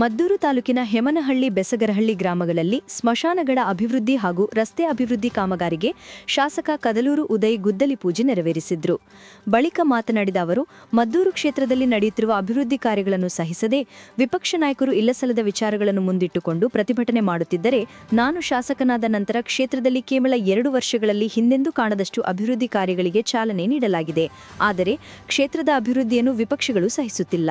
ಮದ್ದೂರು ತಾಲೂಕಿನ ಹೆಮನಹಳ್ಳಿ ಬೆಸಗರಹಳ್ಳಿ ಗ್ರಾಮಗಳಲ್ಲಿ ಸ್ಮಶಾನಗಳ ಅಭಿವೃದ್ಧಿ ಹಾಗೂ ರಸ್ತೆ ಅಭಿವೃದ್ಧಿ ಕಾಮಗಾರಿಗೆ ಶಾಸಕ ಕದಲೂರು ಉದಯ್ ಗುದ್ದಲಿ ಪೂಜೆ ನೆರವೇರಿಸಿದ್ರು. ಬಳಿಕ ಮಾತನಾಡಿದ ಅವರು, ಮದ್ದೂರು ಕ್ಷೇತ್ರದಲ್ಲಿ ನಡೆಯುತ್ತಿರುವ ಅಭಿವೃದ್ಧಿ ಕಾರ್ಯಗಳನ್ನು ಸಹಿಸದೆ ವಿಪಕ್ಷ ನಾಯಕರು ಇಲ್ಲಸಲ್ಲದ ವಿಚಾರಗಳನ್ನು ಮುಂದಿಟ್ಟುಕೊಂಡು ಪ್ರತಿಭಟನೆ ಮಾಡುತ್ತಿದ್ದರೆ ನಾನು ಶಾಸಕನಾದ ನಂತರ ಕ್ಷೇತ್ರದಲ್ಲಿ ಕೇವಲ ಎರಡು ವರ್ಷಗಳಲ್ಲಿ ಹಿಂದೆಂದೂ ಕಾಣದಷ್ಟು ಅಭಿವೃದ್ಧಿ ಕಾರ್ಯಗಳಿಗೆ ಚಾಲನೆ ನೀಡಲಾಗಿದೆ. ಆದರೆ ಕ್ಷೇತ್ರದ ಅಭಿವೃದ್ಧಿಯನ್ನು ವಿಪಕ್ಷಗಳು ಸಹಿಸುತ್ತಿಲ್ಲ.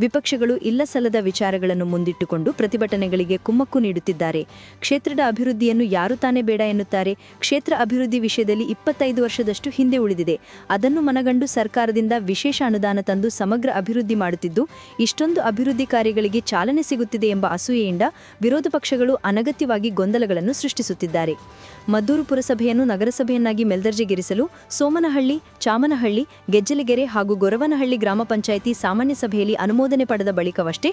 ವಿಪಕ್ಷಗಳು ಇಲ್ಲಸಲ್ಲದ ವಿಚಾರಗಳನ್ನು ಮುಂದಿಟ್ಟುಕೊಂಡು ಪ್ರತಿಭಟನೆಗಳಿಗೆ ಕುಮ್ಮಕ್ಕು ನೀಡುತ್ತಿದ್ದಾರೆ. ಕ್ಷೇತ್ರದ ಅಭಿವೃದ್ಧಿಯನ್ನು ಯಾರು ತಾನೇ ಬೇಡ ಎನ್ನುತ್ತಾರೆ. ಕ್ಷೇತ್ರ ಅಭಿವೃದ್ಧಿ ವಿಷಯದಲ್ಲಿ ಇಪ್ಪತ್ತೈದು ವರ್ಷದಷ್ಟು ಹಿಂದೆ ಉಳಿದಿದೆ. ಅದನ್ನು ಮನಗಂಡು ಸರ್ಕಾರದಿಂದ ವಿಶೇಷ ಅನುದಾನ ತಂದು ಸಮಗ್ರ ಅಭಿವೃದ್ಧಿ ಮಾಡುತ್ತಿದ್ದು, ಇಷ್ಟೊಂದು ಅಭಿವೃದ್ಧಿ ಕಾರ್ಯಗಳಿಗೆ ಚಾಲನೆ ಸಿಗುತ್ತಿದೆ ಎಂಬ ಅಸೂಯೆಯಿಂದ ವಿರೋಧ ಪಕ್ಷಗಳು ಅನಗತ್ಯವಾಗಿ ಗೊಂದಲಗಳನ್ನು ಸೃಷ್ಟಿಸುತ್ತಿದ್ದಾರೆ. ಮದ್ದೂರು ಪುರಸಭೆಯನ್ನು ನಗರಸಭೆಯನ್ನಾಗಿ ಮೇಲ್ದರ್ಜೆಗೇರಿಸಲು ಸೋಮನಹಳ್ಳಿ, ಚಾಮನಹಳ್ಳಿ, ಗೆಜ್ಜಲಗೆರೆ ಹಾಗೂ ಗೊರವನಹಳ್ಳಿ ಗ್ರಾಮ ಪಂಚಾಯಿತಿ ಸಾಮಾನ್ಯ ಸಭೆಯಲ್ಲಿ ಅನುಮೋದನೆ ಪಡೆದ ಬಳಿಕವಷ್ಟೇ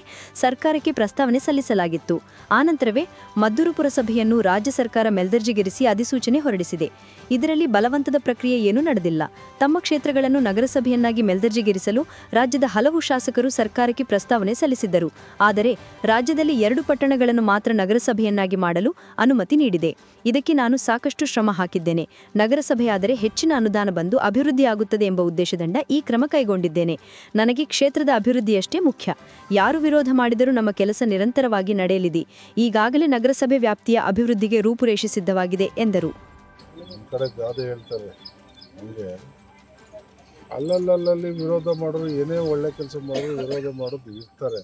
ಸರ್ಕಾರಕ್ಕೆ ಪ್ರಸ್ತಾವನೆ ಸಲ್ಲಿಸಲಾಗಿತ್ತು. ಆನಂತರವೇ ಮದ್ದೂರು ಪುರಸಭೆಯನ್ನು ರಾಜ್ಯ ಸರ್ಕಾರ ಮೇಲ್ದರ್ಜೆಗೇರಿಸಿ ಅಧಿಸೂಚನೆ ಹೊರಡಿಸಿದೆ. ಇದರಲ್ಲಿ ಬಲವಂತದ ಪ್ರಕ್ರಿಯೆ ಏನೂ ನಡೆದಿಲ್ಲ. ತಮ್ಮ ಕ್ಷೇತ್ರಗಳನ್ನು ನಗರಸಭೆಯನ್ನಾಗಿ ಮೇಲ್ದರ್ಜೆಗೇರಿಸಲು ರಾಜ್ಯದ ಹಲವು ಶಾಸಕರು ಸರ್ಕಾರಕ್ಕೆ ಪ್ರಸ್ತಾವನೆ ಸಲ್ಲಿಸಿದ್ದರು. ಆದರೆ ರಾಜ್ಯದಲ್ಲಿ ಎರಡು ಪಟ್ಟಣಗಳನ್ನು ಮಾತ್ರ ನಗರಸಭೆಯನ್ನಾಗಿ ಮಾಡಲು ಅನುಮತಿ ನೀಡಿದೆ. ಇದಕ್ಕೆ ನಾನು ಸಾಕಷ್ಟು ಶ್ರಮ ಹಾಕಿದ್ದೇನೆ. ನಗರಸಭೆಯಾದರೆ ಹೆಚ್ಚಿನ ಅನುದಾನ ಬಂದು ಅಭಿವೃದ್ಧಿಯಾಗುತ್ತದೆ ಎಂಬ ಉದ್ದೇಶದಿಂದ ಈ ಕ್ರಮ ಕೈಗೊಂಡಿದ್ದೇನೆ. ನನಗೆ ಕ್ಷೇತ್ರದ ಅಭಿವೃದ್ಧಿಯಷ್ಟೇ ಮುಖ್ಯ. ಯಾರು ವಿರೋಧ ಮಾಡಿದರೂ ನಮ್ಮ ಕೆಲಸ ನಿರಂತರವಾಗಿ ನಡೆಯಲಿದೆ. ಈಗಾಗಲೇ ನಗರಸಭೆ ವ್ಯಾಪ್ತಿಯ ಅಭಿವೃದ್ಧಿಗೆ ರೂಪುರೇಷೆ ಸಿದ್ಧವಾಗಿದೆ ಎಂದರು ಅಲ್ಲಲ್ಲಲ್ಲಿ ವಿರೋಧ ಮಾಡೋರು, ಏನೇ ಒಳ್ಳೆ ಕೆಲಸ ಮಾಡಿದ್ರು ವಿರೋಧ ಮಾಡೋದು ಇರ್ತಾರೆ.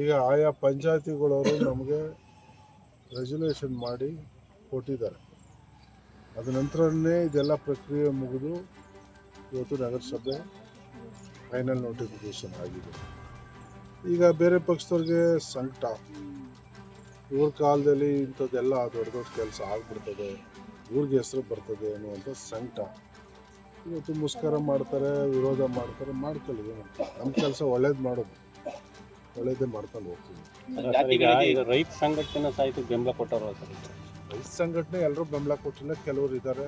ಈಗ ಆಯಾ ಪಂಚಾಯತಿಗಳವರು ನಮಗೆ ರೆಜುಲೇಷನ್ ಮಾಡಿ ಕೊಟ್ಟಿದ್ದಾರೆ. ಅದ ನಂತರನೇ ಇದೆಲ್ಲ ಪ್ರಕ್ರಿಯೆ ಮುಗಿದು ಇವತ್ತು ನಗರಸಭೆ ಫೈನಲ್ ನೋಟಿಫಿಕೇಶನ್ ಆಗಿದೆ. ಈಗ ಬೇರೆ ಪಕ್ಷದವ್ರಿಗೆ ಸಂಕಟ. ಇವ್ರ ಕಾಲದಲ್ಲಿ ಇಂಥದ್ದೆಲ್ಲ ದೊಡ್ಡ ದೊಡ್ಡ ಕೆಲಸ ಆಗ್ಬಿಡ್ತದೆ. ಇವ್ರಿಗೆ ಹೆಸರು ಬರ್ತದೆ ಅನ್ನುವಂಥ ಸಂಕಟ. ಇವತ್ತು ಮುಷ್ಕರ ಮಾಡ್ತಾರೆ ವಿರೋಧ ಮಾಡ್ತಾರೆ ಮಾಡ್ಕೊಳ್ಳಿ ಏನು ನಮ್ಮ ಕೆಲಸ ಒಳ್ಳೇದು ಮಾಡೋದು. ಒಳ್ಳೇದೇ ಮಾಡ್ಕೊಂಡು ಹೋಗ್ತೀವಿ. ರೈತ ಸಂಘಟನೆ ಸಾಹಿತ್ಯ ಬೆಂಬಲ ಕೊಟ್ಟವರು ರೈತ ಸಂಘಟನೆ ಎಲ್ಲರೂ ಬೆಂಬಲ ಕೊಟ್ಟಿಲ್ಲ ಕೆಲವರು ಇದ್ದಾರೆ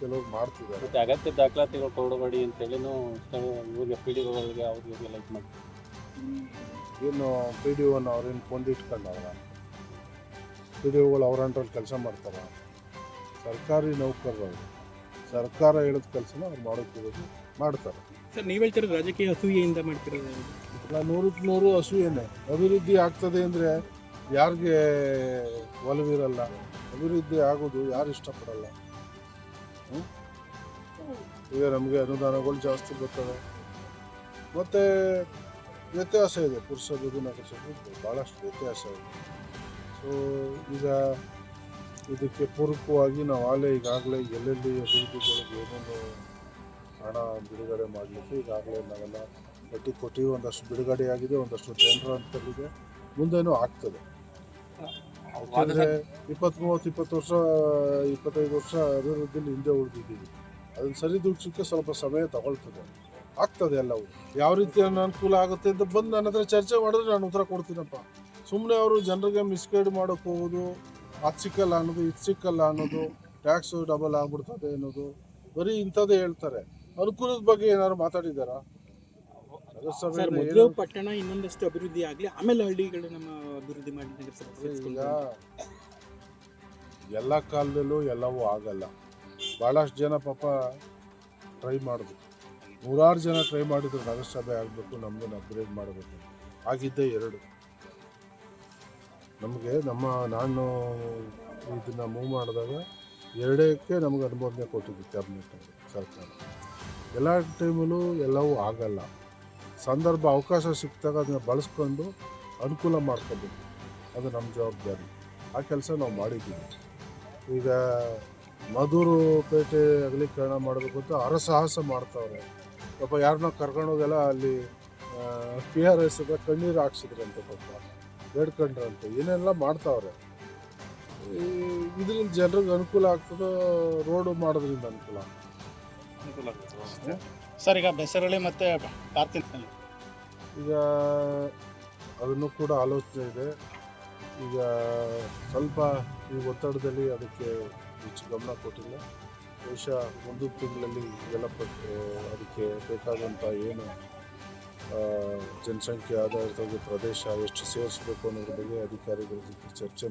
ಕೆಲವರು ಮಾಡ್ತಿದ್ದಾರೆ. ಮತ್ತೆ ಅಗತ್ಯ ದಾಖಲಾತಿಗಳು ಕೊಡಬೇಡಿ ಅಂತೇಳಿನೂ ಇವ್ರಿಗೆ ಪಿ ಡಿ ಒಗಳಿಗೆ ಅವ್ರಿಗೆ ಲೈಕ್ ಮಾಡಿ ಏನು ಪಿ ಡಿ ಒನ ಅವ್ರೇನು ಕೊಂಡಿಟ್ಕೊಂಡವ್ರ ಪಿ ಡಿ ಒಗಳು ಅವ್ರ ಅಂಟ್ರಲ್ಲಿ ಕೆಲಸ ಮಾಡ್ತಾರ. ಸರ್ಕಾರಿ ನೌಕರರು ಸರ್ಕಾರ ಹೇಳಿದ ಕೆಲಸನ ಅವ್ರು ಮಾಡೋಕ್ಕಿರೋದು ಮಾಡ್ತಾರೆ. ಸರ್ ನೀವು ಹೇಳ್ತಿರೋದು ರಾಜಕೀಯ ಅಸೂಯೆಯಿಂದ ಮಾಡ್ತಿರೋದು ಇಲ್ಲ ನೂರಕ್ಕೆ ನೂರು ಹಸುವೇನೆ ಅಭಿವೃದ್ಧಿ ಆಗ್ತದೆ ಅಂದರೆ ಯಾರಿಗೆ ಒಲವಿರಲ್ಲ ಅಭಿವೃದ್ಧಿ ಆಗೋದು ಯಾರು ಇಷ್ಟಪಡಲ್ಲ? ಈಗ ನಮಗೆ ಅನುದಾನಗಳು ಜಾಸ್ತಿ ಬರ್ತವೆ. ಮತ್ತು ವ್ಯತ್ಯಾಸ ಇದೆ ಪುರಸಭೆಗೂ ನಗರಸಭೆಗೂ ಭಾಳಷ್ಟು ವ್ಯತ್ಯಾಸ ಇದೆ ಸೊ ಈಗ ಇದಕ್ಕೆ ಪೂರಕವಾಗಿ ನಾವು ಆಗಲೇ ಈಗಾಗಲೇ ಎಲ್ಲೆಲ್ಲಿ ಅಭಿವೃದ್ಧಿಗಳಿಗೆ ಏನೇನು ಹಣ ಬಿಡುಗಡೆ ಮಾಡಲಿಕ್ಕೆ ಈಗಾಗಲೇ ನಾವೆಲ್ಲ ಪಟ್ಟಿ ಕೊಟ್ಟಿವಿ ಒಂದಷ್ಟು ಬಿಡುಗಡೆ ಆಗಿದೆ ಒಂದಷ್ಟು ಟೆಂಡರ್ ಅಂತಲ್ಲಿದೆ ಮುಂದೇನೂ ಆಗ್ತದೆ ಯಾಕಂದರೆ ಇಪ್ಪತ್ತ್ ಮೂವತ್ತು ಇಪ್ಪತ್ತು ವರ್ಷ ಇಪ್ಪತ್ತೈದು ವರ್ಷ ಅಭಿವೃದ್ಧಿಲಿ ಹಿಂದೆ ಉಳಿದಿದ್ದೀವಿ ಅದನ್ನು ಸರಿದೂಗಿಸೋಕ್ಕೆ ಸ್ವಲ್ಪ ಸಮಯ ತಗೊಳ್ತದೆ ಆಗ್ತದೆ ಎಲ್ಲವೂ ಯಾವ ರೀತಿ ಅನುಕೂಲ ಆಗುತ್ತೆ ಅಂತ ಬಂದು ನನ್ನ ಹತ್ರ ಚರ್ಚೆ ಮಾಡಿದ್ರೆ ನಾನು ಉತ್ತರ ಕೊಡ್ತೀನಪ್ಪ. ಸುಮ್ಮನೆ ಅವರು ಜನರಿಗೆ ಮಿಸ್ಗೈಡ್ ಮಾಡೋಕ್ಕೆ ಹೋಗೋದು ಅದು ಸಿಕ್ಕಲ್ಲ ಅನ್ನೋದು ಇದು ಸಿಕ್ಕಲ್ಲ ಅನ್ನೋದು ಟ್ಯಾಕ್ಸು ಡಬಲ್ ಆಗ್ಬಿಡ್ತದೆ ಅನ್ನೋದು ಬರೀ ಇಂಥದ್ದೇ ಹೇಳ್ತಾರೆ. ಅನುಕೂಲದ ಬಗ್ಗೆ ಏನಾದ್ರು ಮೊದಲು ಪಟ್ಟಣ ಇನ್ನೊಂದಷ್ಟು ಅಭಿವೃದ್ಧಿ ಆಗಲಿ ಆಮೇಲೆ ಹಳ್ಳಿಗಳು ನಮ್ಮ ಅಭಿವೃದ್ಧಿ ಮಾಡಿ ಈಗ ಎಲ್ಲ ಕಾಲದಲ್ಲೂ ಎಲ್ಲವೂ ಆಗಲ್ಲ. ಭಾಳಷ್ಟು ಜನ ಪಾಪ ಟ್ರೈ ಮಾಡಿದ್ರು ನೂರಾರು ಜನ ಟ್ರೈ ಮಾಡಿದ್ರು ನಗರಸಭೆ ಆಗಬೇಕು ನಮ್ಮದನ್ನು ಅಪ್ಗ್ರೇಡ್ ಮಾಡಬೇಕು. ಆಗಿದ್ದೇ ಎರಡು. ನಮಗೆ ನಮ್ಮ, ನಾನು ಇದನ್ನು ಮೂವ್ ಮಾಡಿದಾಗ ಎರಡಕ್ಕೆ ನಮಗೆ ಅನುಮೋದನೆ ಕೊಟ್ಟಿದ್ದು ಕ್ಯಾಬಿನೆಟ್ ಸರ್ಕಾರ. ಎಲ್ಲ ಟೈಮಲ್ಲೂ ಎಲ್ಲವೂ ಆಗಲ್ಲ. ಸಂದರ್ಭ, ಅವಕಾಶ ಸಿಕ್ಕಿದಾಗ ಅದನ್ನ ಬಳಸ್ಕೊಂಡು ಅನುಕೂಲ ಮಾಡ್ಕೋಬೇಕು. ಅದು ನಮ್ಮ ಜವಾಬ್ದಾರಿ. ಆ ಕೆಲಸ ನಾವು ಮಾಡಿದ್ದೀವಿ. ಈಗ ಮಧುರು ಪೇಟೆ ಅಗಲೀಕರಣ ಮಾಡಬೇಕು ಅಂತ ಹರಸಾಹಸ ಮಾಡ್ತಾವ್ರೆ. ಪಾಪ ಯಾರನ್ನ ಕರ್ಕೊಂಡೋಗೆಲ್ಲ ಅಲ್ಲಿ ಪಿ ಆರ್ ಎಸ್ ಹತ್ರ ಕಣ್ಣೀರು ಹಾಕ್ಸಿದ್ರಂತೆ ಪಾಪ. ಬೇಡ್ಕೊಂಡ್ರಂತೆ. ಏನೆಲ್ಲ ಮಾಡ್ತಾವ್ರೆ. ಇದರಿಂದ ಜನರಿಗೆ ಅನುಕೂಲ ಆಗ್ತದೋ ರೋಡು ಮಾಡೋದ್ರಿಂದ ಅನುಕೂಲ. ಸರ್ ಈಗ ಬೆಸರಳ್ಳಿ ಮತ್ತೆ ಈಗ ಅದನ್ನು ಕೂಡ ಆಲೋಚನೆ ಇದೆ. ಈಗ ಸ್ವಲ್ಪ ಈ ಒತ್ತಡದಲ್ಲಿ ಅದಕ್ಕೆ ಹೆಚ್ಚು ಗಮನ ಕೊಟ್ಟಿಲ್ಲ. ಬಹುಶಃ ಒಂದು ತಿಂಗಳಲ್ಲಿ ಇದೆಲ್ಲ ಅದಕ್ಕೆ ಬೇಕಾದಂಥ ಏನು ಜನಸಂಖ್ಯೆ ಆಧಾರಿತವಾಗಿ ಪ್ರದೇಶ ಎಷ್ಟು ಸೇರಿಸಬೇಕು ಅನ್ನೋದ್ರ ಬಗ್ಗೆ ಅಧಿಕಾರಿಗಳ ಜೊತೆ ಚರ್ಚೆ